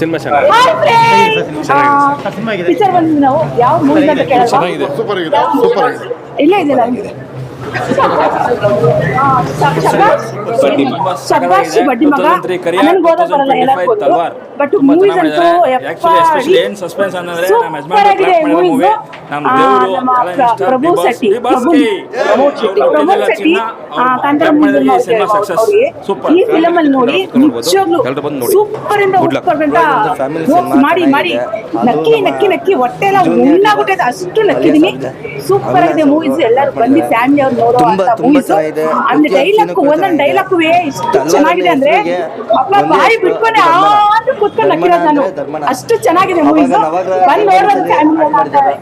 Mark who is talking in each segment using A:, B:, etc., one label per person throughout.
A: Cinema ಚೆನ್ನಾಗಿದೆ.
B: Picture ಬಂದು ನಾವು ಯಾವ ಮೂವಿ ಅಂತ ಕೇಳಲ್ವಾ?
A: ಚೆನ್ನಾಗಿದೆ.
C: ಸೂಪರ್ ಆಗಿದೆ ಸೂಪರ್ ಆಗಿದೆ.
B: ಇಲ್ಲೇ ಇದೆಯಲ್ಲ ಶಬ್ಬಾಷ್ ಬಡ್ಡಿ ಮಗ. ನನಗೆ ಓದಕ್ ಬರಲ್ಲ ಎಲ್ಲರಿಗೂ ಬಟ್ ಮೂವೀಸ್ ಅಂತೂ
D: ಎಸ್ಪೆಷಲಿ ಏನ್ ಸಸ್ಪೆನ್ಸ್ ಅನ್ನಂದ್ರೆ ನಮ್ಮ
B: ಸೂಪರ್ ಆಗಿದೆ ಮೂವೀಸ್
D: ನಮ್ಮ
B: ಪ್ರಭು ಶೆಟ್ಟಿ. ಪ್ರಭು ಶೆಟ್ಟಿ. ಕಾಂತಾರ ಈ ಫಿಲಮ್ ಅಲ್ಲಿ ನೋಡಿ ನಿಜವಾಗ್ಲೂ. ಸೂಪರ್ ಇಂದ. ಸೂಪರ್ ಅಂತ ಮಾಡಿ ಮಾಡಿ. ನಕ್ಕಿ ನಕ್ಕಿ ನಕ್ಕಿ. ಹೊಟ್ಟೆ ಎಲ್ಲ ಉಣ್ಣಾಗ್ಬಿಟ್ಟೈತೆ ಅಷ್ಟು ನಕ್ಕಿದೀನಿ ಸೂಪರ್ ಆಗಿದೆ ಮೂವೀಸ್ ಎಲ್ಲರೂ ಬಂದು ಫ್ಯಾಮಿಲಿ
E: ತುಂಬಾ- ತುಂಬಾ ಚೆನ್ನಾಗಿದೆ.
B: ಅಂದ್ರೆ
E: ಪ್ರತಿಯೊಂದು
B: ಡೈಲಾಗ್ ಒಂದೊಂದು. ಡೈಲಾಗ್ ಚೆನ್ನಾಗಿದೆ ಅಂದ್ರೆ ಅಪ್ಪ ಬಾಯಿ ಬಿಟ್ಕೊಂಡೆ. ಆದ್ರೂ ಕುತ್ಕೊಂಡು ನಾನು. ಅಷ್ಟು ಚೆನ್ನಾಗಿದೆ ಮೂವೀಸ್ ಬಂದು.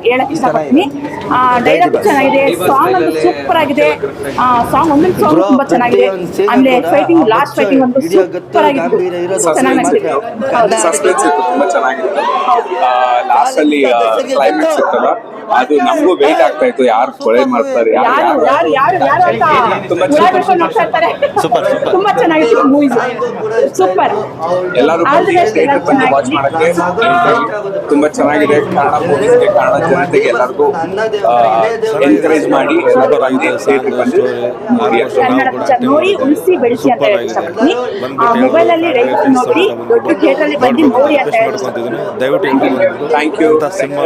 B: ಹೇಳಕ್ ಇಷ್ಟಪಡ್ತೀನಿ. ಡೈಲಾಗ್ ಚೆನ್ನಾಗಿದೆ. ಸಾಂಗ್ ಅಂತೂ ಸೂಪರ್ ಆಗಿದೆ. ಸಾಂಗ್ ಒಂದೊಂದು ಸಾಂಗ್ ತುಂಬಾ ಚೆನ್ನಾಗಿದೆ. ಅಂದ್ರೆ ಫೈಟಿಂಗ್ ಲಾಸ್ಟ್ ಫೈಟಿಂಗ್ ಅಂತೂ ಸೂಪರ್
E: ಗತ್ತು
B: ಆಗಿತ್ತು
E: ಇರೋದು
B: ಚೆನ್ನಾಗಿ.
F: ಸಸ್ಪೆನ್ಸ್ ಇತ್ತು ತುಂಬಾ ಚೆನ್ನಾಗಿತ್ತು ಲಾಸ್ಟ್ ಅಲ್ಲಿ ಕ್ಲೈಮ್ಯಾಕ್ಸ್ ಇತ್ತಲ್ಲ? ಅದು ನಮಗೂ ವೇಟ್ ಆಗ್ತಾ ಇತ್ತು ಯಾರು ಕೊಳೆ ಮಾಡ್ತಾರೆ ಯಾರು
B: ಯಾರು ಯಾರು ಯಾರು ಯಾರು ಅಂತ
F: ತುಂಬಾ
B: ಹುಳ ಬಿಡ್ಕೊಂಡು ಹೋಗ್ತಾ ಇರ್ತಾರೆ. ತುಂಬಾ ಚೆನ್ನಾಗಿತ್ತು ಮೂವೀಸ್ ಸೂಪರ್
F: ಎಲ್ಲರೂ ಬಂದು ಥಿಯೇಟರ್ ಬಂದು ವಾಚ್ ಮಾಡಕ್ಕೆ ತುಂಬಾ ಚೆನ್ನಾಗಿದೆ. ಕನ್ನಡ ಮೂವೀಸ್ಗೆ ಕನ್ನಡ ಜನತೆಗೆ ಎಲ್ಲರಿಗೂ ಎನ್ಕರೇಜ್ ಮಾಡಿ ಎಲ್ಲರೂ ಥಿಯೇಟರ್ ಬಂದು ನೋಡಿ ಅಷ್ಟೇ.
B: ಕನ್ನಡ ಪಿಕ್ಚರ್ ನೋಡಿ ಉಳಿಸಿ ಬೆಳೆಸಿ ಅಂತ ಹೇಳಕ್ ಇಷ್ಟಪಡ್ತೀನಿ ಆ ಮೊಬೈಲ್ ಅಲ್ಲಿ ರೈತರು ನೋಡಿ ದೊಡ್ಡ ಥಿಯೇಟರ್ ಅಲ್ಲಿ ಬಂದು ನೋಡಿ ಅಂತ ಹೇಳಿ
A: ದಯವಿಟ್ಟು ಎಲ್ರು ಬಂದು
F: Thank you.
A: ಇಂಥ ಸಿನಿಮಾ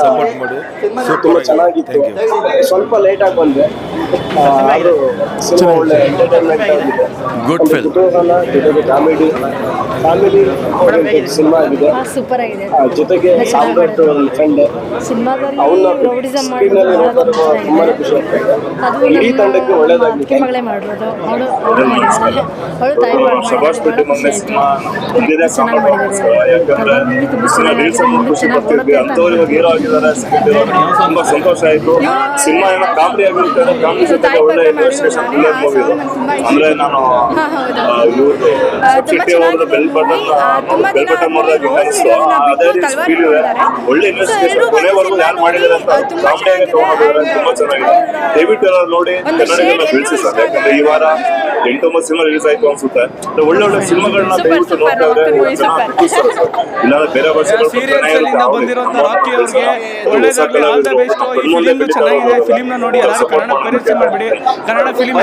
A: ಸಪೋರ್ಟ್ ಮಾಡಿ. ಸೂಪರ್ ಚೆನ್ನಾಗಿತ್ತು.
G: ಸ್ವಲ್ಪ ಲೇಟ್ ಆಗಿ ಬಂದೆ. ಸಿನಿಮಾ ಒಳ್ಳೆ ಎಂಟರ್ಟೈನ್ಮೆಂಟ್ ಆಗಿದೆ.
A: ಗುಡ್ ಫಿಲ್ಮ್
G: ಜೊತೆಗೆ ಕಾಮಿಡಿ ಫ್ಯಾಮಿಲಿ ಸಿನಿಮಾ ಆಗಿದೆ.
H: ಸೂಪರ್ ಆಗಿದೆ
G: ಜೊತೆಗೆ ಸಾಮ್ರಾಟ್ ಫ್ರೆಂಡ್
H: ಸಿನಿಮಾದಲ್ಲಿ
G: ಅವನ್ನ
H: ರೌಡಿಸಮ್
G: ಸ್ಕ್ರೀನ್ ಅಲ್ಲಿ ನೋಡ್ತಾ ತುಂಬಾ ಖುಷಿ ಇಡೀ ತಂಡಕ್ಕೆ ಒಳ್ಳೇದಾಗ್ಲಿ.
H: ಅಕ್ಕಿ ಮಗಳೇ ಮಾಡಿರೋದು. ಅವಳು ಅವಳು ಮಾಡಿದ್ದಾರೆ ತಾಯಿ
F: ಮೊನ್ನೆ ಸಿನಿಮಾ
H: ಚೆನ್ನಾಗಿ ತುಂಬ
F: ಸಿನಿಮಾ ಖುಷಿ ಪಡ್ತಿದ್ವಿ ಅಂತವ್ರು ಇವಾಗ ಹೀರೋ ಆಗಿದ್ದಾರೆ second hero. ತುಂಬಾ ಸಂತೋಷ ಆಯ್ತು. ಸಿನಿಮಾ ಏನೋ ಕಾಮಿಡಿ ಆಗಿರುತ್ತೆ ಕಾಮಿಡಿ ಒಳ್ಳೆ ಇನ್ವೆಸ್ಟಿಗೇಷನ್ ಥ್ರಿಲ್ಲರ್ ಮೂವಿ ಅಂದ್ರೆ ನಾನು. ಇವ್ರದ್ದು ಅವ್ರದ್ದು ಬೆಲ್ ಬಟನ್
H: ತುಂಬಾ
F: ಬೆಲ್
H: ದಿನ
F: ಬಟನ್ ನೋಡಿದಾಗ
H: ಆದ್ಮೇಲೆ
F: ಅನಿಸ್ತು ಅದೇ ರೀತಿ
H: ತಲ್ವಾರ್
F: ಇದೆ. ಒಳ್ಳೆ
H: So,
F: ಇನ್ವೆಸ್ಟಿಗೇಷನ್
H: ಎಲ್ರೂ
F: ಕೊನೆವರೆಗೂ ಯಾರು ಮಾಡಿದ್ದಾರೆ ಅಂತ
H: ತುಂಬಾ
F: ಕಾಮಿಡಿಯಾಗಿ
H: ಚೆನ್ನಾಗಿದೆ.
F: ತಗೊಂಡಿದ್ದಾರೆ ತುಂಬಾ ಚೆನ್ನಾಗಿದೆ. ದಯವಿಟ್ಟು ಎಲ್ಲರೂ ನೋಡಿ ಕನ್ನಡಿಗರನ್ನ
H: shade
F: ಸರ್ ಯಾಕಂದ್ರೆ ಈ ವಾರ ಎಂಟೊಂಬತ್ತು ಸಿನಿಮಾ ರಿಲೀಸ್ ಆಯ್ತು ಅನ್ಸುತ್ತೆ. ಒಳ್ಳೆ ಒಳ್ಳೆ ಸಿನಿಮಾಗಳನ್ನ ದಯವಿಟ್ಟು ನೋಡ್ತಾ ಇದ್ರೆ. ಇಲ್ಲಾಂದ್ರೆ ಬೇರೆ
D: ಭಾಷೆ ಬಂದಿರುವಂತ ರಾಕಿ ಅವ್ರಿಗೆ ಒಳ್ಳೇದಾಗ್ಲಿ ಆಲ್ ದ ಬೆಸ್ಟ್ ಈ ಫಿಲಿಮ್ ಚೆನ್ನಾಗಿದೆ ಫಿಲಿಮ್ನ ನೋಡಿ ಎಲ್ಲರೂ ಕನ್ನಡ ಪರಿಚಯ ಮಾಡ್ಬಿಡಿ. ಕನ್ನಡ ಫಿಲಿಮ್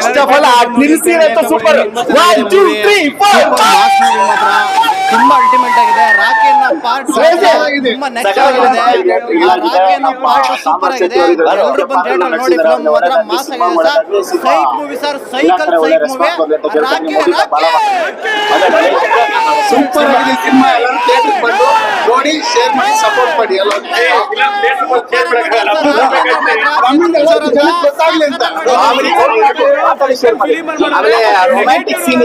E: ತುಂಬಾ ಅಲ್ಟಿಮೇಟ್ ಆಗಿದೆ. ರಾಕಿ ಅನ್ನೋ ಪಾರ್ಟ್ ತುಂಬಾ ನೆಕ್ಸ್ಟ್ ಆಗಿದೆ. ರಾಕಿಯನ್ನ ರಾಕಿ ಅನ್ನೋ ಪಾರ್ಟ್ ಸೂಪರ್ ಆಗಿದೆ. ಎಲ್ಲರೂ ಬಂದು ಥಿಯೇಟರ್ ನೋಡಿ ಫಿಲಮ್ ಮಾತ್ರ ಮಾಸ್ ಆಗಿದೆ sir. Psych movie sir cycle psych movie Rocky Rocky
C: super ಆಗಿದೆ ಸಿನಿಮಾ ಎಲ್ಲರೂ ಥಿಯೇಟರ್ ಬಂದು ನೋಡಿ ಶೇರ್ ಮಾಡಿ ಸಪೋರ್ಟ್ ಮಾಡಿ. ಎಲ್ಲ
G: ರೊಮ್ಯಾಂಟಿಕ್ ಸೀನ್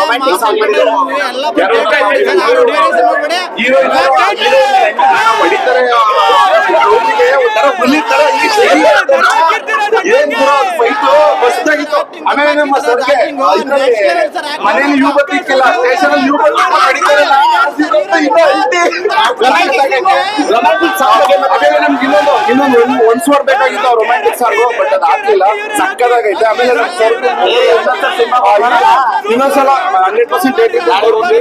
G: ರೊಮ್ಯಾಂಟಿಕ್ ಸಾಂಗ್ ಮಾಡಿದ್ದಾರೆ
E: ಎಲ್ಲ
C: ಆಮೇಲೆ ನಮ್ಮ ಸರ್ಗೆ ಮನೇಲಿ ಯೂ ಬರ್ಲಿಕ್ಕಿಲ್ಲ ಸ್ಟೇಷನ್ ಯೂ ರೊಮ್ಯಾಂಟಿಕ್ ಸಾಂಗ್ ಆಮೇಲೆ ನಮ್ಗೆ ಇನ್ನೊಂದು ಇನ್ನೊಂದು ಒಂದು ಬೇಕಾಗಿತ್ತು ರೊಮ್ಯಾಂಟಿಕ್ ಸಾಂಗ್ ಬಟ್ ಅದು ಆಗ್ಲಿಲ್ಲ ಸಕ್ಕದಾಗೈತೆ ಆಮೇಲೆ ಸರ್ ಇನ್ನೊಂದ್ಸಲ ಹಂಡ್ರೆಡ್ ಪರ್ಸೆಂಟ್ ಡೇಟ್ ಇದೆ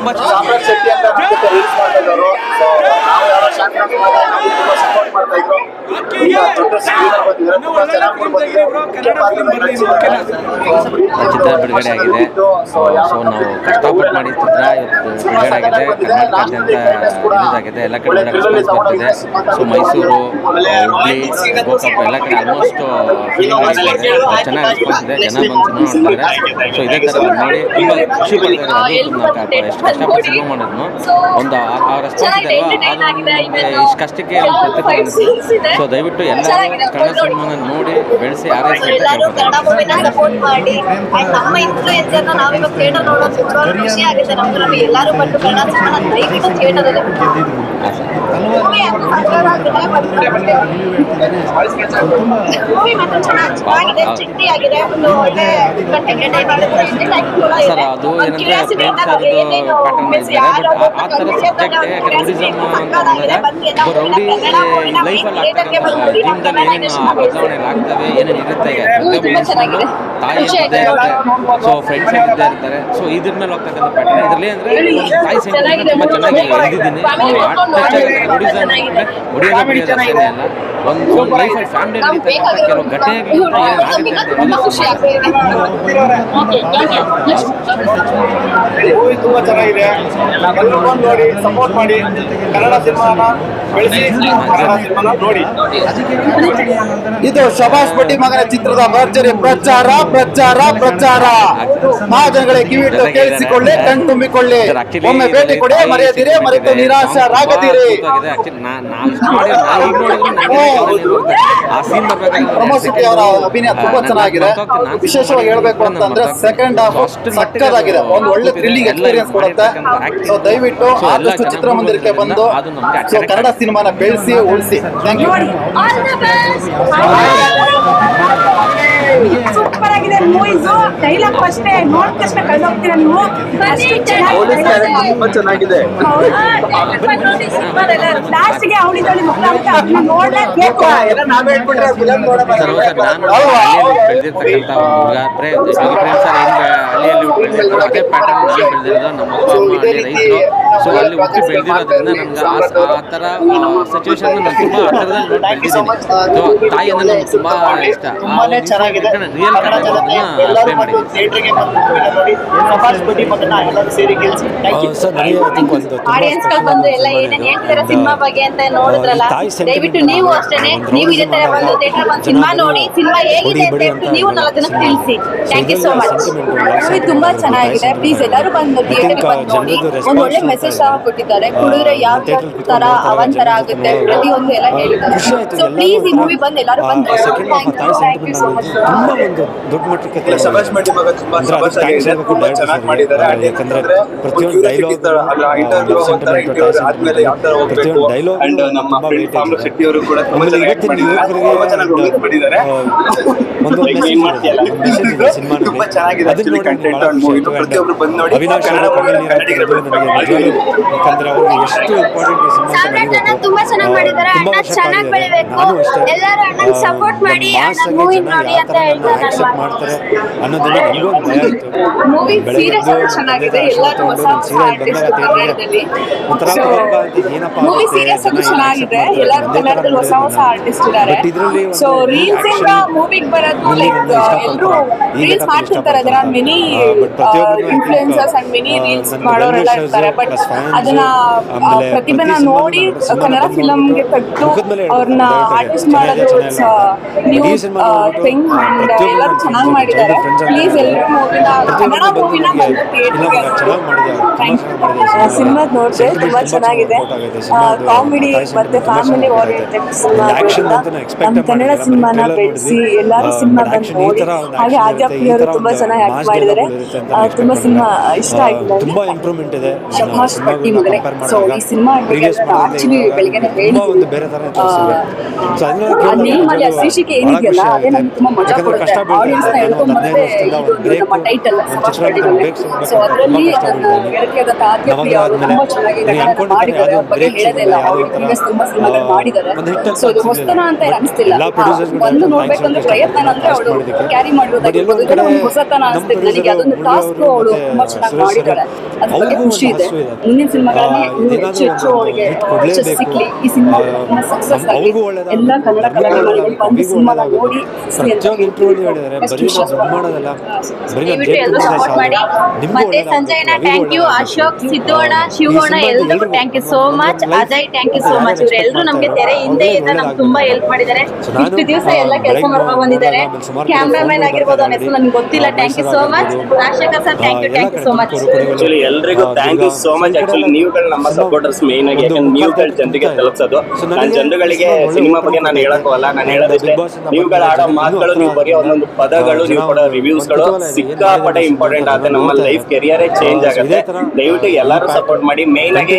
C: ಮಾಡಿ ಸಾಮ್ರಾಟ್ ಶೆಟ್ಟಿ ಅಂತ ಅಂದ್ಬಿಟ್ಟು ರೀಲ್ಸ್ ಮಾಡ್ತಾ ಇದ್ದವರು ಸೊ ನಾವು ಯಾರೋ ಶಾಂತಿ ತುಂಬಾ ಸಪೋರ್ಟ್ ಮಾಡ್ತಾ ಇದ್ರು
I: ಚಿತ್ರ ಬಿಡುಗಡೆ ಆಗಿದೆ. ಸೊ ನಾವು ಕಷ್ಟಪಟ್ಟು ಮಾಡಿ ಚಿತ್ರ ಇವತ್ತು ಬಿಡುಗಡೆ ಆಗಿದೆ. ಕರ್ನಾಟಕದಂತ ರಿಲೀಸ್ ಆಗಿದೆ ಎಲ್ಲ ಕಡೆ ಒಳ್ಳೆ ರೆಸ್ಪಾನ್ಸ್ ಬರ್ತಿದೆ. ಸೊ ಮೈಸೂರು ಹುಬ್ಳಿ ಗೋಕಾಕ್ ಎಲ್ಲ ಕಡೆ ಆಲ್ಮೋಸ್ಟ್ ಫಿಲಿಮ್ ಆಗಿದೆ ಚೆನ್ನಾಗಿ ರೆಸ್ಪಾನ್ಸ್ ಇದೆ. ಜನ ಬಂದು ಸಿನಿಮಾ ನೋಡ್ತಾರೆ. ಸೊ ಇದೇ ಥರ ನೋಡಿ. ತುಂಬ ಖುಷಿ ಪಡ್ತಾರೆ ಅದು. ಎಷ್ಟು ಕಷ್ಟಪಟ್ಟು ಸಿನಿಮಾ ಮಾಡಿದ್ನು. ಒಂದು ಆ- ಆ ರೆಸ್ಪಾನ್ಸ್ ಇದೆ ಅಲ್ವಾ? ಅದು ಇಷ್ಟು ಕಷ್ಟಕ್ಕೆ ಪ್ರತಿಫಲ ಸೊ ಸೊ ದಯವಿಟ್ಟು ಎಲ್ಲ ಕನ್ನಡ
J: ನೋಡಿ.
I: ಸಿನಿಮಾನ ನೋಡಿ ಬೆಳೆಸಿ ಆರೈಸಿ.
J: ಕನ್ನಡ ಮೂವಿನ ಸಪೋರ್ಟ್ ಮಾಡಿ. ಅಂಡ್ ನಮ್ಮ ಇನ್ಫ್ಲೂಯೆನ್ಸರ್ ನಾವು ಇವಾಗ ಥಿಯೇಟರ್ ನೋಡೋದು ತುಂಬಾ ಖುಷಿ ಆಗುತ್ತೆ ನಮ್ಗೆ ಎಲ್ಲರೂ ಬಂದು ಕನ್ನಡ ಸಿನಿಮಾ ದಯವಿಟ್ಟು ಥಿಯೇಟರ್ ಅಲ್ಲಿ ಮೂವಿ ಮೂವಿ ಮಾತ್ರ ಚೆನ್ನಾಗಿದೆ. ಚಿಟ್ಟಿ ಆಗಿದೆ ಒಂದು ಒಳ್ಳೆ
I: ಸರ್ ಅದು ಏನಂದ್ರೆ ಆ ಥರ ಸಬ್ಜೆಕ್ಟ್ ಟೂರಿಸಮ್ ಅಂತ ಬಂದಾಗ ರೌಡಿ ಲೈಫಲ್ಲಿ ಆಗ್ತಕ್ಕಂಥ ಜೀವನದಲ್ಲಿ ಏನೇನು ಬದಲಾವಣೆ ಆಗ್ತವೆ ಏನೇನು ಇರುತ್ತೆ ಈಗ? ತಾಯಿ ಇದ್ದೇ ಇರುತ್ತೆ ಸೊ ಫ್ರೆಂಡ್ಸ್ ಇದ್ದೇ ಇರ್ತಾರೆ? ಸೊ ಇದ್ರ ಮೇಲೆ ಹೋಗ್ತಕ್ಕಂಥ ಪ್ಯಾಟರ್ನ್ ಇದರಲ್ಲಿ ಅಂದ್ರೆ ತಾಯಿ ಸೆಂಟಿಮೆಂಟ್ ತುಂಬ ಚೆನ್ನಾಗಿ ಎಳೆದಿದ್ದೀನಿ ಹೊಡಿಯೋದು ಬಿಡಿಯೋದು ಅಲ್ಲ ಒಂದು ಒಂದು ಲೈಫಲ್ಲಿ ಫ್ಯಾಮಿಲಿ ನಡೀತಕ್ಕಂಥ ಕೆಲವು ಅಂತ
J: ಖುಷಿ
A: ಮೂವಿ ತುಂಬ ಚೆನ್ನಾಗಿದೆ. ಎಲ್ಲರೂ ಬಂದು ನೋಡಿ ಸಪೋರ್ಟ್ ಮಾಡಿ, ಕನ್ನಡ ಸಿನಿಮಾನ ಬೆಳೆಸಿ, ಕನ್ನಡ ಸಿನಿಮಾನ ನೋಡಿ. ಇದು ಶಬಾಷ್ ಭಟ್ಟಿ ಮಗನ ಚಿತ್ರದ ಭರ್ಜರಿ. ಪ್ರಚಾರ ಪ್ರಚಾರ ಪ್ರಚಾರ. ಮಹಾಜನಗಳೇ ಕಿವಿಟ್ಟು ಕೇಳಿಸಿಕೊಳ್ಳಿ ಕಣ್ ತುಂಬಿಕೊಳ್ಳಿ. ಒಮ್ಮೆ ಭೇಟಿ ಕೊಡಿ, ಮರೆಯದಿರಿ, ಮರೆತು ನಿರಾಶರಾಗದಿರಿ ಪ್ರಮೋದ್ ಸಿಪ್ಪಿ ಅವರ ಅಭಿನಯ ತುಂಬಾ ಚೆನ್ನಾಗಿದೆ. ವಿಶೇಷವಾಗಿ ಹೇಳ್ಬೇಕು ಅಂತಂದ್ರೆ ಸೆಕೆಂಡ್ ಹಾಫ್ ಸಕ್ಕದಾಗಿದೆ ಒಂದು ಒಳ್ಳೆ ಥ್ರಿಲ್ಲಿಂಗ್ ಎಕ್ಸ್ಪೀರಿಯನ್ಸ್ ಕೊಡುತ್ತೆ. ಸೊ ದಯವಿಟ್ಟು ಆದಷ್ಟು ಚಿತ್ರಮಂದಿರಕ್ಕೆ ಬಂದು ಸೊ ಕನ್ನಡ ಸಿನಿಮಾನ ಬೆಳೆಸಿ ಉಳಿಸಿ. Thank you
K: super movies. Dialogue ಅಷ್ಟೇ ನೋಡ್ ತಕ್ಷಣ ಕಳೆದೋಗ್ತೀರ ನೀವು? ತುಂಬಾ
C: ಚೆನ್ನಾಗಿದೆ.
K: ಲಾಸ್ಟ್ಗೆ ಅದನ್ನ ನೋಡ್ಲೇಬೇಕು
I: ಬೆಳೆದಿರ್ತಕ್ಕಂಥ ಹುಡುಗ ಪ್ರೇಮ್ ಸರ್ ಹೆಂಗೆ ಹಳ್ಳಿಯಲ್ಲಿ ಪ್ಯಾಟರ್ನ್ ಬೆಳೆದಿರೋದು. ನಮ್ಮ ಅಪ್ಪ ಅಮ್ಮ ಹಳ್ಳಿ ರೈತರು ಸೊ ಅಲ್ಲಿ ಹುಟ್ಟಿ ಬೆಳೆದಿರೋದ್ರಿಂದ ನನಗೆ ಆ ಥರ ಸಿಚುವೇಶನ್ ನಾನು ತುಂಬ ಹತ್ತಿರದಲ್ಲಿ ನೋಡಿ ಬೆಳೆದಿದ್ದೀನಿ. ಸೊ ತಾಯಿ ಅಂದ್ರೆ ನನಗೆ ತುಂಬ ಇಷ್ಟ. ರಿಯಲ್ ಪ್ಲೇ ಮಾಡಿದ್ದೀನಿ.
A: ಸೇರಿ ಗೆಲ್ಸಿ. ಥ್ಯಾಂಕ್ ಯು
L: ಸರ್ ನನಗೆ I think ಒಂದು ತುಂಬಾ
J: ಆಡಿಯನ್ಸ್ಗಳು ಬಂದು ಎಲ್ಲ ಏನೇನ್ ಹೇಳ್ತಾರೆ ಸಿನಿಮಾ ಬಗ್ಗೆ ಅಂತ ನೋಡಿದ್ರಲ್ಲ? ದಯವಿಟ್ಟು ನೀವು ಅಷ್ಟೇನೆ ನೀವು ಇದೇ ತರ ಬಂದು ಥಿಯೇಟರ್ ಬಂದು ಸಿನಿಮಾ ನೋಡಿ ಸಿನಿಮಾ ಹೇಗಿದೆ ಅಂತ ಹೇಳ್ಬಿಟ್ಟು ನೀವು ನಾಲ್ಕು ಜನಕ್ಕೆ ತಿಳಿಸಿ. Thank you so much
K: movie ತುಂಬಾ ಚೆನ್ನಾಗಿದೆ. ಪ್ಲೀಸ್ ಎಲ್ಲರೂ ಬಂದು ಥಿಯೇಟರ್ ಬಂದು ನೋಡಿ. ಒಂದು ಒಳ್ಳೆ ಮೆಸೇಜ್ ಸಹ ಕೊಟ್ಟಿದ್ದಾರೆ. ಕುಡಿದ್ರೆ ಯಾವ ತರ ಅವಂತರ ಆಗುತ್ತೆ ಪ್ರತಿಯೊಂದು ಎಲ್ಲ ಹೇಳಿದ್ದಾರೆ ಸೊ ಪ್ಲೀಸ್ ಈ ಮೂವಿ ಬಂದು ಎಲ್ಲರೂ ಥ್ಯಾಂಕ್ ಯು ಸೋ ಮಚ್
L: ದೊಡ್ಡ ಮಟ್ಟಕ್ಕೆ
C: ಚೆನ್ನಾಗಿ ಮಾಡಿದ್ದಾರೆ.
L: ಯಾಕಂದ್ರೆ ಪ್ರತಿಯೊಂದು
C: ಅಂಡ್ ನಮ್ಮ ಫ್ರೆಂಡ್ ಶೆಟ್ಟಿ ಅವರು ಕೂಡ ತುಂಬಾ ಮಾಡಿದ್ದಾರೆ.
L: ಒಂದು.
C: ತುಂಬಾ ಚೆನ್ನಾಗಿದೆ
L: ಅದನ್ನ
C: actually
L: ನೋಡಿ
C: ಬಂದು ಕನ್ನಡ
L: ನಿಜವಾಗ್ಲೂ ಯಾಕಂದ್ರೆ ಅವ್ರಿಗೆ ಎಷ್ಟು ಇಂಪಾರ್ಟೆಂಟ್ ಸಿನಿಮಾ
J: ತುಂಬಾ ಚೆನ್ನಾಗಿ ಮಾಡಿದ್ದಾರೆ.
L: ತುಂಬಾ
J: ಅಣ್ಣ ಚೆನ್ನಾಗಿ
L: ಕಾದಿದ್ದಾರೆ.
J: ಬೆಳಿಬೇಕು. ಎಲ್ಲರೂ ಅಣ್ಣನ್ ಸಪೋರ್ಟ್ ಮಾಡಿ ಅಣ್ಣ ಮೂವಿ ನೋಡಿ ಅಂತ ಹೇಳ್ತಾರೆ
L: ಮಾಡ್ತಾರೆ ಅನ್ನೋದನ್ನ ನನಗೂ ಒಂದು ಭಯ ಇತ್ತು.
K: ಮೂವಿ ಸೀರಿಯಸ್
L: ಎದ್ದು
K: ಚೆನ್ನಾಗಿದೆ. ಎಲ್ಲರೂ ಹೊಸ ಹೊಸ
L: ಸೀರಿಯಲ್
K: ಆರ್ಟಿಸ್ಟ್
L: ಬಂದಾಗ
K: ಕನ್ನಡದಲ್ಲಿ
L: ಒಂಥರ
K: So,
L: ಅಪರೂಪ ಅಂತ ಏನಪ್ಪ
K: ಮೂವಿ ಸೀರಿಯಸ್
L: ಜನ
K: ಅದು ಚೆನ್ನಾಗಿದೆ. ಎಲ್ಲರೂ
L: ಒಂದೇ
K: ಕನ್ನಡದಲ್ಲಿ ಹೊಸ ಹೊಸ ಆರ್ಟಿಸ್ಟ್ ಇದ್ದಾರೆ. ಸೊ ರೀಲ್ಸ್ ಇಂದ
L: action
K: ಮೂವಿಗೆ ಬರೋದು
L: movie
K: ಲೈಕ್
L: ಗಳನ್ನ ಇಷ್ಟಪಡ್ತಾರೆ.
K: ಎಲ್ಲರೂ ರೀಲ್ಸ್
L: ತಪ್ಪು
K: ಮಾಡ್ತಿರ್ತಾರೆ. ಅದರ
L: ಇಷ್ಟಪಡ್ತಾರೆ.
K: ಮೆನಿ ಅಂಡ್ ಮೆನಿ ರೀಲ್ಸ್ ಮಾಡೋರೆಲ್ಲ ಇರ್ತಾರೆ. ಬಟ್ ಅದನ್ನ ಪ್ರತಿಭೆನ ನೋಡಿ ಕನ್ನಡ
L: ಫಿಲಂಗೆ
K: ಫಿಲಮ್ಗೆ
L: ಹೇಳ್ತಾರೆ,
K: ಅವ್ರನ್ನ. ಆರ್ಟಿಸ್ಟ್ ಮಾಡೋದು. ನ್ಯೂ ಥಿಂಗ್ ಅಂಡ್ ಎಲ್ಲರೂ ಚೆನ್ನಾಗಿ ಮಾಡಿದ್ದಾರೆ. ಪ್ಲೀಸ್ ಎಲ್ಲರೂ ಮೂವಿನ ಕನ್ನಡ ಮೂವಿನ
L: ಬಂದು
K: ಥಿಯೇಟರ್ಗೆ ಸಿನಿಮಾ ನೋಡಿದೆ ತುಂಬಾ ಚೆನ್ನಾಗಿದೆ. ಕಾಮಿಡಿ ಮತ್ತೆ ಫ್ಯಾಮಿಲಿ ಓರಿಯೆಂಟೆಡ್ ಸಿನಿಮಾ ನಮ್ಮ ಕನ್ನಡ ಸಿನಿಮಾನ ಬೆಳೆಸಿ ಎಲ್ಲರೂ ಸಿನಿಮಾ ಬಂದು ನೋಡಿ. ಹಾಗೆ ಆಜಾಪಿ ಅವರು ತುಂಬಾ ಚೆನ್ನಾಗಿ ಆಕ್ಟ್ ಮಾಡಿದ್ದಾರೆ. ತುಂಬಾ ಸಿನಿಮಾ ಇಷ್ಟ ಆಯ್ತು
L: ತುಂಬಾ ಇಂಪ್ರೂವ್ಮೆಂಟ್ ಇದೆ
K: ಪಟ್ಟಿ ಸೊ ಈ ಸಿನಿಮಾ ಆಕ್ಚುಲಿ ಬೆಳಗ್ಗೆ
L: ತುಂಬಾ ಒಂದು ಬೇರೆ ತರ ಸೊ
K: ಅಲ್ಲಿ ಆ ಶೀರ್ಷಿಕೆ ಏನಿದೆಯಲ್ಲ ಅದೇ ನಮ್ಗೆ ತುಂಬಾ ಮಜಾ ಕೊಡುತ್ತೆ. ಆಡಿಯನ್ಸ್ನ ಹೇಳ್ಕೊಂಡ್ ಬಂದ್ರೆ ಇದು ನಮ್ಮ ಟೈಟಲ್ ಸೊ ಅದರಲ್ಲಿ ತಾತ್ಯಪ್ರಿ ಅವರು ತುಂಬಾ ಬಗ್ಗೆ ಹೇಳೋದೇ ಇಲ್ಲ ಅವ್ರು ಪ್ರೀವಿಯಸ್ ತುಂಬಾ ಸಿನಿಮಾಗಳು ಮಾಡಿದ್ದಾರೆ. ಸೊ ಇದು ಹೊಸತನ ಅಂತ ಅನಿಸ್ತಿಲ್ಲ. ಒಂದು ಪ್ರಯತ್ನ ಅಂದ್ರೆ ಅವಳು ಕ್ಯಾರಿ
L: But
K: ಮಾಡಿರೋದಾಗಿರ್ಬೋದು
L: ಕಡೆ
K: ಒಂದು ಹೊಸತನ
L: ನಮ್ಮ
K: ಅನಿಸ್ತಿದೆ. ನನಗೆ ಅದೊಂದು ಟಾಸ್ಕ್ ಅವಳು ತುಂಬಾ ಚೆನ್ನಾಗಿ ಮಾಡಿದ್ದಾರೆ ಅದ್ರ ಬಗ್ಗೆ
L: ಅವ್ರಿಗೂ
K: ಖುಷಿ ಇದೆ. ಮುಂದಿನ ಸಿನಿಮಾಗಳನ್ನೇ
L: ಆ,
K: ಇನ್ನೂ
L: ಇದೇನಾದ್ರೂ
K: ಹೆಚ್ಚು ಹೆಚ್ಚು ಅವರಿಗೆ
L: hit
K: ಸಿಕ್ಲಿ ಈ ಸಿನಿಮಾ ಸಕ್ಸಸ್ ಆಗಲಿ ಎಲ್ಲ ಕನ್ನಡ ಬಂದು ಸಿನಿಮಾನ ನೋಡಿ
J: ದಯವಿಟ್ಟು ಎಲ್ಲರೂ ಸಪೋರ್ಟ್ ಮಾಡಿ. ಮತ್ತೆ ಸಂಜಯನ ಥ್ಯಾಂಕ್ ಯು ಅಶೋಕ್ ಸಿದ್ದೋಣ ಶಿವೋಣ ಎಲ್ರಿಗೂ thank you so much Ajay thank you so much ಇವರೆಲ್ಲರೂ ನಮ್ಗೆ ತೆರೆ ಹಿಂದೆ ಇದ್ದ ನಮ್ಗೆ ತುಂಬಾ ಹೆಲ್ಪ್ ಮಾಡಿದ್ದಾರೆ. ಇಷ್ಟು ದಿವಸ ಎಲ್ಲ ಕೆಲಸ ಮಾಡ್ಕೊಂಡು ಬಂದಿದ್ದಾರೆ. ಕ್ಯಾಮ್ರಾಮನ್ ಆಗಿರ್ಬೋದು ಅವನ ಹೆಸರು ನನಗೆ ಗೊತ್ತಿಲ್ಲ. Thank you so much Rajashekar sir thank you thank you so much
A: ಎಲ್ರಿಗೂ thank you so much
M: actually ನೀವುಗಳು ನಮ್ಮ ಸಪೋರ್ಟರ್ಸ್ ಮೇನ್ ಆಗಿ ಯಾಕಂದ್ರೆ ನೀವುಗಳು ಜನರಿಗೆ ತಲುಪಿಸೋದು. ನಾನು ಜನರುಗಳಿಗೆ ಸಿನಿಮಾ ಬಗ್ಗೆ ನಾನು ಹೇಳಕ್ ಹೋಗಲ್ಲ ನಾನು ಹೇಳೋದಿದ್ರೆ ನೀವುಗಳ ಆಡೋ ಮಾತುಗಳು ನೀವು ಬರೆಯೋ ಒಂದೊಂದು ಪದಗಳು ನೀವು ಕೊಡೋ ರಿವ್ಯೂಸ್ಗಳು ಸಿಕ್ಕಾಪಟ್ಟೆ ಇಂಪಾರ್ಟೆಂಟ್ ಆಗುತ್ತೆ. ನಮ್ಮ ಲೈಫ್ ಕೆರಿಯರೇ ಚೇಂಜ್ ಆಗುತ್ತೆ. ದಯವಿಟ್ಟು ಎಲ್ಲರೂ ಸಪೋರ್ಟ್ ಮಾಡಿ. ಮೇನ್ ಆಗಿ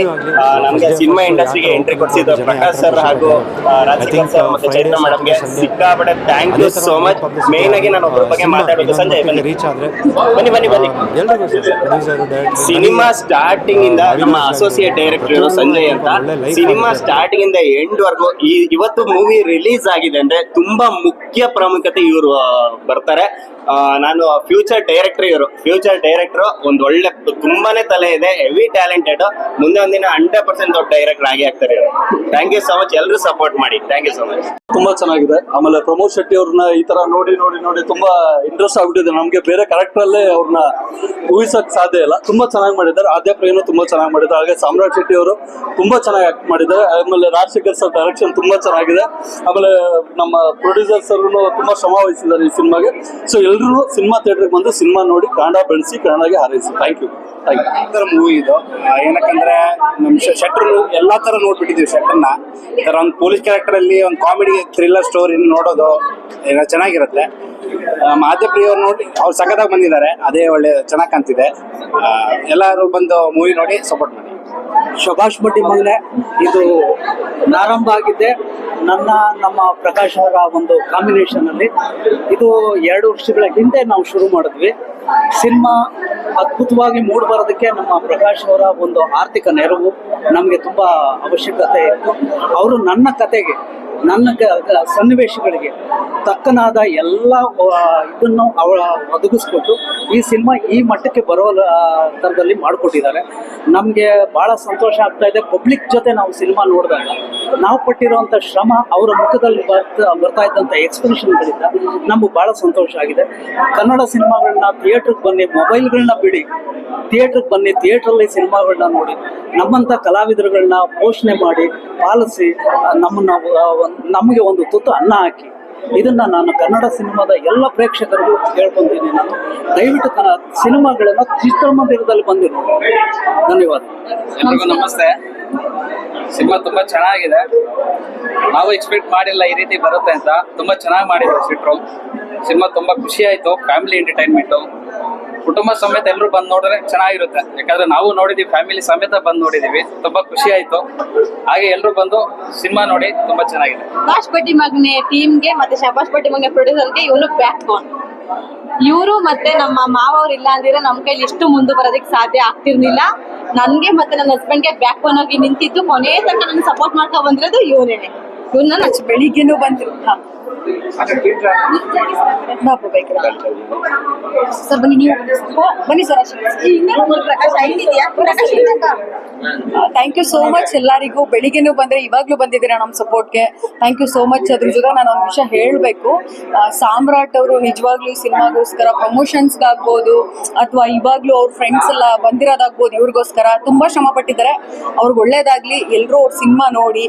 M: ನಮಗೆ ಸಿನಿಮಾ ಇಂಡಸ್ಟ್ರಿಗೆ ಎಂಟ್ರಿ ಕೊಡಿಸಿದ ಪ್ರಕಾಶ್ ಸರ್ ಹಾಗೂ ರಾಜಕೀಯ ಸರ್ ಮತ್ತೆ ಚೈತ್ರ ಮೇಡಮ್ಗೆ ಸಿಕ್ಕಾಪಟ್ಟೆ thank you so much main ಆಗಿ ನಾನು ಒಬ್ಬರ ಬಗ್ಗೆ ಮಾತಾಡೋದು ಸಂಜಯ್ ಬನ್ನಿ. ಬನ್ನಿ ಬನ್ನಿ ಬನ್ನಿ ಸಿನಿಮಾ ಸ್ಟಾರ್ಟಿಂಗ್ ಇಂದ ನಮ್ಮ ಅಸೋಸಿಯೇಟ್ ಡೈರೆಕ್ಟರ್ ಇರೋ ಸಂಜಯ್ ಅಂತ ಸಿನಿಮಾ ಸ್ಟಾರ್ಟಿಂಗ್ ಇಂದ. ಎಂಡ್ ವರ್ಗೂ ಈ ಇವತ್ತು ಮೂವಿ ರಿಲೀಸ್ ಆಗಿದೆ ಅಂದ್ರೆ ತುಂಬಾ ಮುಖ್ಯ ಪ್ರಾಮುಖ್ಯತೆ ಇವರು ಬರ್ತಾರೆ. ನಾನು ಫ್ಯೂಚರ್ ಡೈರೆಕ್ಟರ್ ಇವರು. ಫ್ಯೂಚರ್ ಡೈರೆಕ್ಟರ್ ಒಂದ್ ಒಳ್ಳೆ ತುಂಬಾನೇ ತಲೆ ಇದೆ ಹೆವಿ ಟ್ಯಾಲೆಂಟೆಡ್ ಮುಂದೆ ಒಂದಿನ ಹಂಡ್ರೆಡ್ ಪರ್ಸೆಂಟ್ ದೊಡ್ಡ ಡೈರೆಕ್ಟರ್ ಆಗಿ ಆಗ್ತಾರೆ ಇವರು. ಥ್ಯಾಂಕ್ ಯು ಸೊ ಮಚ್ ಎಲ್ಲರೂ ಸಪೋರ್ಟ್ ಮಾಡಿ. ಥ್ಯಾಂಕ್ ಯು ಸೊ ಮಚ್
N: ತುಂಬಾ ಚೆನ್ನಾಗಿದೆ. ಆಮೇಲೆ ಪ್ರಮೋದ್ ಶೆಟ್ಟಿ ಅವ್ರನ್ನ ಈ ತರ ನೋಡಿ ನೋಡಿ ನೋಡಿ ತುಂಬಾ ಇಂಟ್ರೆಸ್ಟ್ ಆಗ್ಬಿಟ್ಟಿದೆ. ನಮ್ಗೆ ಬೇರೆ ಕ್ಯಾರೆಕ್ಟರ್ ಅಲ್ಲೇ ಅವ್ರನ್ನ ಊಹಿಸಕ್ ಸಾಧ್ಯ ಇಲ್ಲ. ತುಂಬಾ ಚೆನ್ನಾಗಿ ಮಾಡಿದ್ದಾರೆ. ಆದ್ಯ ಪ್ರಿಯನು ತುಂಬಾ ಚೆನ್ನಾಗಿ ಮಾಡಿದ್ದಾರೆ. ಹಾಗೆ ಸಾಮ್ರಾಟ್ ಶೆಟ್ಟಿ ಅವರು ತುಂಬಾ ಚೆನ್ನಾಗಿ ಆಕ್ಟ್ ಮಾಡಿದ್ದಾರೆ. ಆಮೇಲೆ ರಾಜಶೇಖರ್ ಸರ್ ಡೈರೆಕ್ಷನ್ ತುಂಬಾ ಚೆನ್ನಾಗಿದೆ. ಆಮೇಲೆ ನಮ್ಮ ಪ್ರೊಡ್ಯೂಸರ್ ಸರ್ ತುಂಬಾ ಶ್ರಮ ವಹಿಸಿದ್ದಾರೆ ಈ ಸಿನಿಮಾಗೆ. ಸೊ ಎಲ್ಲರೂ ಸಿನಿಮಾ ಥಿಯೇಟರ್ಗೆ ಬಂದು ಸಿನಿಮಾ ನೋಡಿ ಕನ್ನಡ ಬೆಳೆಸಿ, ಕನ್ನಡಗೆ ಹಾರೈಸಿ. ಥ್ಯಾಂಕ್ ಯು
A: ತರ ಮೂವಿ ಇದು? ಏನಕ್ಕಂದ್ರೆ ನಮ್ ಶೆಟ್ಟರ್ ಎಲ್ಲಾ ತರ ನೋಡ್ಬಿಟ್ಟಿದೀವಿ ಶೆಟ್ರನ್ನ ಈ ಒಂದು ಪೊಲೀಸ್ ಕ್ಯಾರೆಕ್ಟರ್ ಅಲ್ಲಿ ಒಂದು ಕಾಮಿಡಿ ಥ್ರಿಲ್ಲರ್ ಸ್ಟೋರಿ ನೋಡೋದು, ಏನೋ ಚೆನ್ನಾಗಿರುತ್ತೆ. ಮಾಧ್ಯಪ್ರಿಯ ಅವ್ರು ನೋಡಿ, ಅವ್ರು ಸಖತ್ತಾಗಿ ಬಂದಿದ್ದಾರೆ. ಅದೇ ಒಳ್ಳೆ ಚೆನ್ನಾಗಿ ಕಾಣ್ತಿದೆ. ಎಲ್ಲರೂ ಬಂದು ಮೂವಿ ನೋಡಿ ಸಪೋರ್ಟ್ ಮಾಡಿ.
O: ಶಭಾಷ್ ಭಟ್ಟಿ ಮಗನೆ, ಇದು ಪ್ರಾರಂಭ ಆಗಿದ್ದೆ. ನನ್ನ, ನಮ್ಮ ಪ್ರಕಾಶ್ ಅವರ ಒಂದು ಕಾಂಬಿನೇಷನ್ ಅಲ್ಲಿ. ಇದು ಎರಡು ವರ್ಷಗಳ ಹಿಂದೆ ನಾವು ಶುರು ಮಾಡಿದ್ವಿ. ಸಿನಿಮಾ ಅದ್ಭುತವಾಗಿ ಮೂಡಿ ಬರೋದಕ್ಕೆ ನಮ್ಮ ಪ್ರಕಾಶ್ ಅವರ ಒಂದು ಆರ್ಥಿಕ ನೆರವು ನಮಗೆ ತುಂಬಾ ಅವಶ್ಯಕತೆ ಇತ್ತು. ಅವರು ನನ್ನ ಕತೆಗೆ ನನ್ನ ಸನ್ನಿವೇಶಗಳಿಗೆ ತಕ್ಕನಾದ ಎಲ್ಲ ಇದನ್ನು ಅವಳ ಒದಗಿಸ್ಕೊಟ್ಟು ಈ ಸಿನಿಮಾ ಈ ಮಟ್ಟಕ್ಕೆ ಬರೋ ಥರದಲ್ಲಿ ಮಾಡಿಕೊಟ್ಟಿದ್ದಾರೆ. ನಮಗೆ ಭಾಳ ಸಂತೋಷ ಆಗ್ತಾ ಇದೆ. ಪಬ್ಲಿಕ್ ಜೊತೆ ನಾವು ಸಿನಿಮಾ ನೋಡಿದಾಗ ನಾವು ಪಟ್ಟಿರುವಂಥ ಶ್ರಮ ಅವರ ಮುಖದಲ್ಲಿ ಬರ್ತಾ ಬರ್ತಾ ಇದ್ದಂಥ ಎಕ್ಸ್ಪ್ರೆಷನ್ಗಳಿಂದ ನಮಗೆ ಭಾಳ ಸಂತೋಷ ಆಗಿದೆ. ಕನ್ನಡ ಸಿನಿಮಾಗಳನ್ನ ಥಿಯೇಟ್ರಿಗೆ ಬನ್ನಿ ಮೊಬೈಲ್ಗಳನ್ನ ಬಿಡಿ. ಥಿಯೇಟ್ರಿಗೆ ಬನ್ನಿ ಥಿಯೇಟ್ರಲ್ಲಿ ಸಿನಿಮಾಗಳನ್ನ ನೋಡಿ. ನಮ್ಮಂಥ ಕಲಾವಿದರುಗಳನ್ನ ಪೋಷಣೆ ಮಾಡಿ, ಪಾಲಿಸಿ ನಮ್ಮನ್ನು ನಮಗೆ ಒಂದು ತುತ್ತು ಅನ್ನ ಹಾಕಿ, ಇದನ್ನು ನಾನು ಕನ್ನಡ ಸಿನಿಮಾದ ಎಲ್ಲ ಪ್ರೇಕ್ಷಕರಿಗೂ ಕೇಳ್ಕೊಂತೀನಿ ನಾನು. ದಯವಿಟ್ಟು ತನ್ನ ಸಿನಿಮಾಗಳನ್ನ ಚಿತ್ರಮಂದಿರದಲ್ಲಿ ಬಂದಿರು. ಧನ್ಯವಾದ. ಎಲ್ರಿಗೂ ನಮಸ್ತೆ. ಸಿನಿಮಾ ತುಂಬಾ ಚೆನ್ನಾಗಿದೆ. ನಾವು ಎಕ್ಸ್ಪೆಕ್ಟ್ ಮಾಡಿಲ್ಲ ಈ ರೀತಿ ಬರುತ್ತೆ ಅಂತ. ತುಂಬಾ ಚೆನ್ನಾಗಿ ಮಾಡಿದ್ರು ಸಿಟ್ರು ಸಿನಿಮಾ ತುಂಬಾ ಖುಷಿ ಆಯ್ತು. ಫ್ಯಾಮಿಲಿ ಎಂಟರ್ಟೈನ್ಮೆಂಟ್ ಕುಟುಂಬ ಸಮೇತ ಎಲ್ಲರೂ ಬಂದು ನೋಡಿದ್ರೆ ಚೆನ್ನಾಗಿರುತ್ತೆ. ಯಾಕಂದ್ರೆ ನಾವು ನೋಡಿದೀವಿ ಫ್ಯಾಮಿಲಿ ಸಮೇತ ಬಂದು ನೋಡಿದೀವಿ. ತುಂಬಾ ಖುಷಿ ಆಯ್ತು. ಹಾಗೆ ಎಲ್ಲರೂ ಬಂದು ಸಿನಿಮಾ ನೋಡಿ ತುಂಬಾ ಚೆನ್ನಾಗಿದೆ.
J: ಶಬಾಷ್ ಮಗ್ನೆ ಟೀಮ್ ಟೀಮ್ಗೆ ಮತ್ತೆ ಶಬಾಷ್ ಪಟ್ಟಿ ಮಗ್ನೆ ಪ್ರೊಡ್ಯೂಸರ್ಗೆ ಇವನು ಬ್ಯಾಕ್ ಬೋನ್ ಇವರು ಮತ್ತೆ ನಮ್ಮ ಮಾವ ಅವ್ರು ಇಲ್ಲ ಅಂದಿದ್ರೆ ನಮ್ ಕೈಲಿ ಇಷ್ಟು ಮುಂದೆ ಬರೋದಕ್ಕೆ ಸಾಧ್ಯ ಆಗ್ತಿರ್ಲಿಲ್ಲ. ನನ್ಗೆ ಮತ್ತೆ ನನ್ನ ಹಸ್ಬೆಂಡ್ಗೆ ಬ್ಯಾಕ್ ಬೋನ್ ಆಗಿ ನಿಂತಿದ್ದು ಕೊನೆ ತನಕ ನನ್ನ ಸಪೋರ್ಟ್ ಮಾಡ್ತಾ ಬಂದಿರೋದು ಇವನ್ನ. ನಾನು
K: ಬೆಳಿಗ್ಗೆನೂ ಬಂದ್ರು. ಸರ್ ಬನ್ನಿ ನೀವು ಬನ್ನಿ. Sir thank you so much ಎಲ್ಲರಿಗೂ. ಬೆಳಿಗ್ಗೆನೂ ಬಂದ್ರೆ ಇವಾಗ್ಲೂ ಬಂದಿದ್ದೀರಾ ನಮ್ಮ ಸಪೋರ್ಟ್ಗೆ? ಥ್ಯಾಂಕ್ ಯು ಸೋ ಮಚ್ ಅದ್ರ ಜೊತೆ ನಾನು ಒಂದು ವಿಷಯ ಹೇಳಬೇಕು. ಸಾಮ್ರಾಟ್ ಅವರು ನಿಜವಾಗ್ಲೂ ಸಿನಿಮಾಗೋಸ್ಕರ ಪ್ರಮೋಷನ್ಸ್ಗಾಗ್ಬೋದು ಅಥವಾ ಇವಾಗ್ಲೂ ಅವ್ರ ಫ್ರೆಂಡ್ಸ್ ಎಲ್ಲ ಬಂದಿರೋದಾಗ್ಬೋದು ಇವ್ರಿಗೋಸ್ಕರ ತುಂಬಾ ಶ್ರಮ ಪಟ್ಟಿದ್ದಾರೆ ಅವ್ರಿಗೆ ಒಳ್ಳೇದಾಗ್ಲಿ. ಎಲ್ಲರೂ ಅವ್ರ ಸಿನಿಮಾ ನೋಡಿ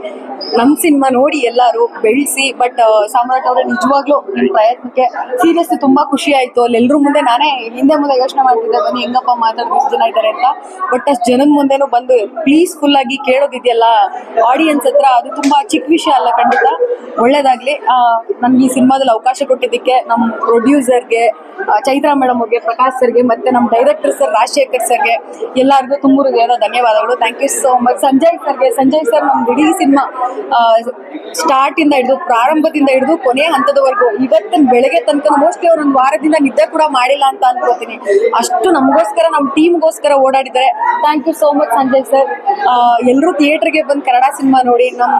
K: ನಮ್ಮ ಸಿನಿಮಾ ನೋಡಿ ಎಲ್ಲರೂ ಬೆಳೆಸಿ ಬಟ್ ಸಾಮ್ರಾಟ್ ಅವರೇ ನಿಜವಾಗ್ಲೂ ನಿಮ್ ಪ್ರಯತ್ನಕ್ಕೆ ಸೀರಿಯಸ್ಲಿ ತುಂಬಾ ಖುಷಿ ಆಯ್ತು. ಅಲ್ಲಿ ಮುಂದೆ ನಾನೇ ಹಿಂದೆ ಮುಂದೆ ಯೋಚನೆ ಮಾಡ್ತಿದ್ದೆ, ಬನ್ನಿ ಹೆಂಗಪ್ಪ ಮಾತಾಡೋದು ಜನ ಇದ್ದಾರೆ ಅಂತ. ಬಟ್ ಅಷ್ಟು ಜನದ ಮುಂದೆನೂ ಬಂದು ಪೀಸ್ಫುಲ್ ಆಗಿ ಕೇಳೋದಿದೆಯಲ್ಲ ಆಡಿಯನ್ಸ್ ಹತ್ರ ಅದು ತುಂಬಾ ಚಿಕ್ಕ ವಿಷಯ ಅಲ್ಲ ಖಂಡಿತ. ಒಳ್ಳೇದಾಗ್ಲಿ. ನನ್ಗೆ ಈ ಸಿನಿಮಾದಲ್ಲಿ ಅವಕಾಶ ಕೊಟ್ಟಿದ್ದಕ್ಕೆ ನಮ್ಮ ಪ್ರೊಡ್ಯೂಸರ್ಗೆ ಚೈತ್ರಾ ಮೇಡಮ್ ಅವ್ರಿಗೆ ಪ್ರಕಾಶ್ ಸರ್ಗೆ, ಮತ್ತೆ ನಮ್ಮ ಡೈರೆಕ್ಟರ್ ಸರ್ ರಾಜಶೇಖರ್ ಸರ್ಗೆ ಎಲ್ಲರಿಗೂ ತುಂಬ ಹೃದಯದ ಧನ್ಯವಾದಗಳು. Thank you so much Sanjay ಸರ್ಗೆ, ಸಂಜಯ್ ಸರ್ ನಮ್ದು ಇಡೀ ಸಿನಿಮಾ ಸ್ಟಾರ್ಟ್ ಇಂದ ಹಿಡಿದು ಪ್ರಾರಂಭದಿಂದ ಹಿಡಿದು ಕೊನೆಯ ಹಂತದವರೆಗೂ ಇವತ್ತಿನ ಬೆಳಗ್ಗೆ ತನಕ ಮೋಸ್ಟ್ಲಿ ಅವ್ರು ಒಂದು ವಾರದಿಂದ ನಿದ್ದೆ ಕೂಡ ಮಾಡಿಲ್ಲ ಅಂತ ಅನ್ಕೋತೀನಿ ಅಷ್ಟು ನಮಗೋಸ್ಕರ ನಮ್ಮ ಟೀಮ್ಗೋಸ್ಕರ ಓಡಾಡಿದ್ದಾರೆ. Thank you so much Sanjay sir ಎಲ್ಲರೂ ಥಿಯೇಟರ್ಗೆ ಬಂದು ಕನ್ನಡ ಸಿನಿಮಾ ನೋಡಿ ನಮ್ಮ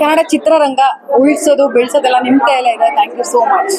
K: ಕನ್ನಡ ಚಿತ್ರರಂಗ ಉಳಿಸೋದು, ಬೆಳೆಸೋದೆಲ್ಲ ನಿಮ್ಮ ಕೈಯಲ್ಲೇ ಇದೆ. Thank you so much